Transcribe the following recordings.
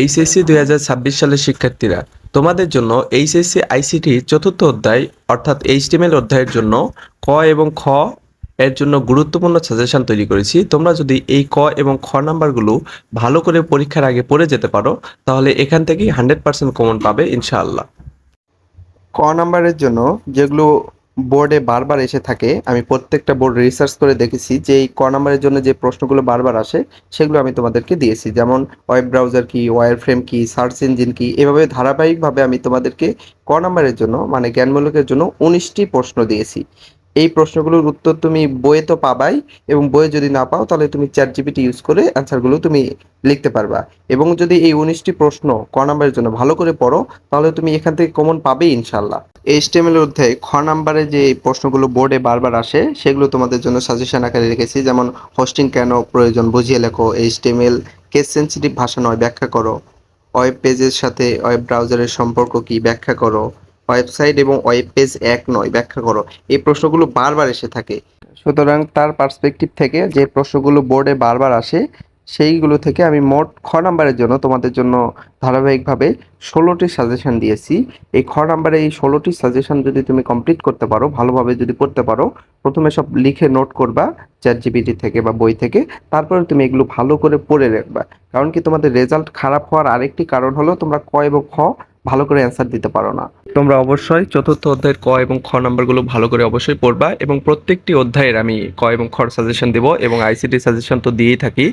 HSC দুই হাজার ছাব্বিশ সালের শিক্ষার্থীরা। তোমাদের জন্য এইচএসসি, আইসিটি চতুর্থ অধ্যায়, অর্থাৎ এইচটিএমএল অধ্যায়ের জন্য ক এবং খ এর জন্য গুরুত্বপূর্ণ সাজেশন তৈরি করেছি। তোমরা যদি এই ক এবং খ নাম্বারগুলো ভালো করে পরীক্ষার আগে পড়ে যেতে পারো, তাহলে এখান থেকেই হান্ড্রেড পার্সেন্ট কমন পাবে, ইনশাআল্লাহ। ক নাম্বারের জন্য যেগুলো বোর্ডে বারবার এসে থাকে। আমি প্রত্যেকটা বোর্ড রিসার্চ করে দেখেছি যে এই ক নাম্বারের জন্য যে প্রশ্নগুলো বারবার আসে, সেগুলো আমি তোমাদেরকে দিয়েছি। যেমন ওয়েব ব্রাউজার কি ওয়ার ফ্রেম কি সার্চ ইঞ্জিন কি, এভাবে ধারাবাহিকভাবে আমি তোমাদেরকে ক নাম্বারের জন্য মানে জ্ঞানমূলকের জন্য উনিশটি প্রশ্ন দিয়েছি। এই প্রশ্নগুলোর উত্তর তুমি বইয়ে তো পাবাই এবং বইয়ে যদি না পাও, তাহলে তুমি চ্যাট জিপিটি ইউজ করে অ্যান্সারগুলো তুমি লিখতে পারবা। এবং যদি এই উনিশটি প্রশ্ন ক নাম্বারের জন্য ভালো করে পড়ো, তাহলে তুমি এখান থেকে কমন পাবে ইনশাল্লাহ এইচটিএমএল এর অধ্যায়ে খ নাম্বারে যে প্রশ্নগুলো বোর্ডে বারবার আসে, সেগুলো তোমাদের জন্য সাজেশন আকারে রেখেছি। যেমন হোস্টিং কেন প্রয়োজন বুঝিয়ে লেখো এইচটিএমএল কেস সেন্সিটিভ ভাষা নয়, ব্যাখ্যা করো। ওয়েব পেজের সাথে ওয়েব ব্রাউজারের সম্পর্ক কি, ব্যাখ্যা করো। ওয়েবসাইট এবং ওয়েব পেজ এক নয়। ব্যাখ্যা করো। এই প্রশ্নগুলো বারবার এসে থাকে। সুতরাং তার পার্সপেক্টিভ থেকে যে প্রশ্নগুলো বোর্ডে বারবার আসে, সেইগুলো থেকে আমি মোট খ নাম্বারের জন্য তোমাদের জন্য ধারাবাহিকভাবে ষোলোটি সাজেশন দিয়েছি। এই খ নাম্বারে এই ষোলোটি সাজেশন যদি তুমি কমপ্লিট করতে পারো, ভালোভাবে যদি পড়তে পারো, প্রথমে সব লিখে নোট করবা চ্যাট জিপিটি থেকে বা বই থেকে, তারপরে তুমি এগুলো ভালো করে পড়ে রাখবা। কারণ কি তোমাদের রেজাল্ট খারাপ হওয়ার আরেকটি কারণ হলো তোমরা ক এবং খ ভালো করে অ্যান্সার দিতে পারো না। তোমরা অবশ্যই চতুর্থ অধ্যায়ের ক এবং খ নাম্বারগুলো ভালো করে অবশ্যই পড়বা এবং প্রত্যেকটি অধ্যায়ের আমি ক এবং খর সাজেশন দেবো এবং আইসিটি সাজেশন তো দিয়েই থাকি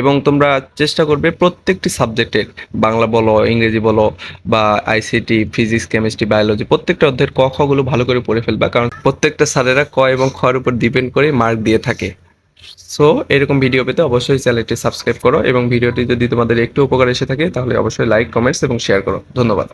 এবং তোমরা চেষ্টা করবে প্রত্যেকটি সাবজেক্টের বাংলা বলো, ইংরেজি বলো বা আইসিটি ফিজিক্স কেমিস্ট্রি বায়োলজি প্রত্যেকটা অধ্যায়ের ক খগুলো ভালো করে পড়ে ফেলবা। কারণ প্রত্যেকটা স্যারেরা ক এবং খর উপর ডিপেন্ড করে মার্ক দিয়ে থাকে। সো এরকম ভিডিও পেতে অবশ্যই চ্যানেলটি সাবস্ক্রাইব করো এবং ভিডিওটি যদি তোমাদের একটু উপকার এসে থাকে, তাহলে অবশ্যই লাইক কমেন্টস এবং শেয়ার করো। ধন্যবাদ।